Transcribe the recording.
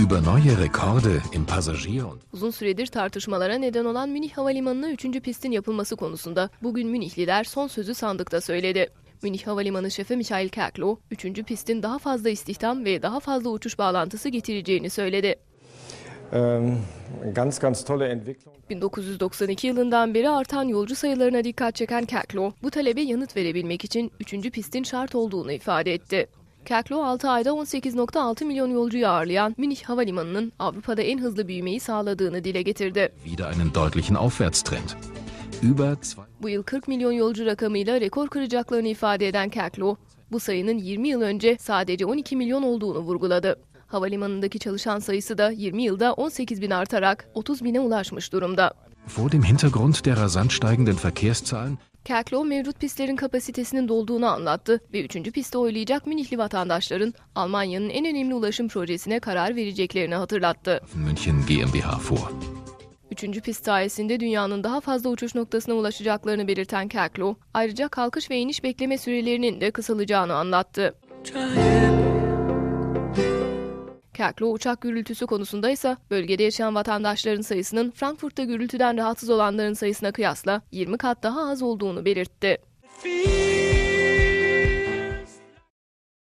Über neue Rekorde im Passagier- und Uzun süredir tartışmalara neden olan Münih Havalimanı'na 3. pistin yapılması konusunda bugün Münihliler son sözü sandıkta söyledi. Münih Havalimanı şefi Michael Kerklo, 3. pistin daha fazla istihdam ve daha fazla uçuş bağlantısı getireceğini söyledi. Ähm, ganz, ganz tolle Entwicklung. 1992 yılından beri artan yolcu sayılarına dikkat çeken Kerklo, bu talebe yanıt verebilmek için 3. pistin şart olduğunu ifade etti. Kerklo 6 ayda 18.6 milyon yolcuyu ağırlayan Münih Havalimanı'nın Avrupa'da en hızlı büyümeyi sağladığını dile getirdi. wieder einen deutlichen Aufwärtstrend. Über zwei Bu yıl 40 milyon yolcu rakamıyla rekor kıracaklarını ifade eden Kerklo, bu sayının 20 yıl önce sadece 12 milyon olduğunu vurguladı. Havalimanındaki çalışan sayısı da 20 yılda 18 bin artarak 30 bine ulaşmış durumda. Vor dem Hintergrund der rasant steigenden Verkehrszahlen Kerklo mevcut pistlerin kapasitesinin dolduğunu anlattı ve 3. pisti oylayacak Münihli vatandaşların Almanya'nın en önemli ulaşım projesine karar vereceklerini hatırlattı. München GmbH vor. 3. pist sayesinde dünyanın daha fazla uçuş noktasına ulaşacaklarını belirten Kerklo, ayrıca kalkış ve iniş bekleme sürelerinin de kısalacağını anlattı. Kerklo uçak gürültüsü konusunda ise bölgede yaşayan vatandaşların sayısının Frankfurt'ta gürültüden rahatsız olanların sayısına kıyasla 20 kat daha az olduğunu belirtti. feel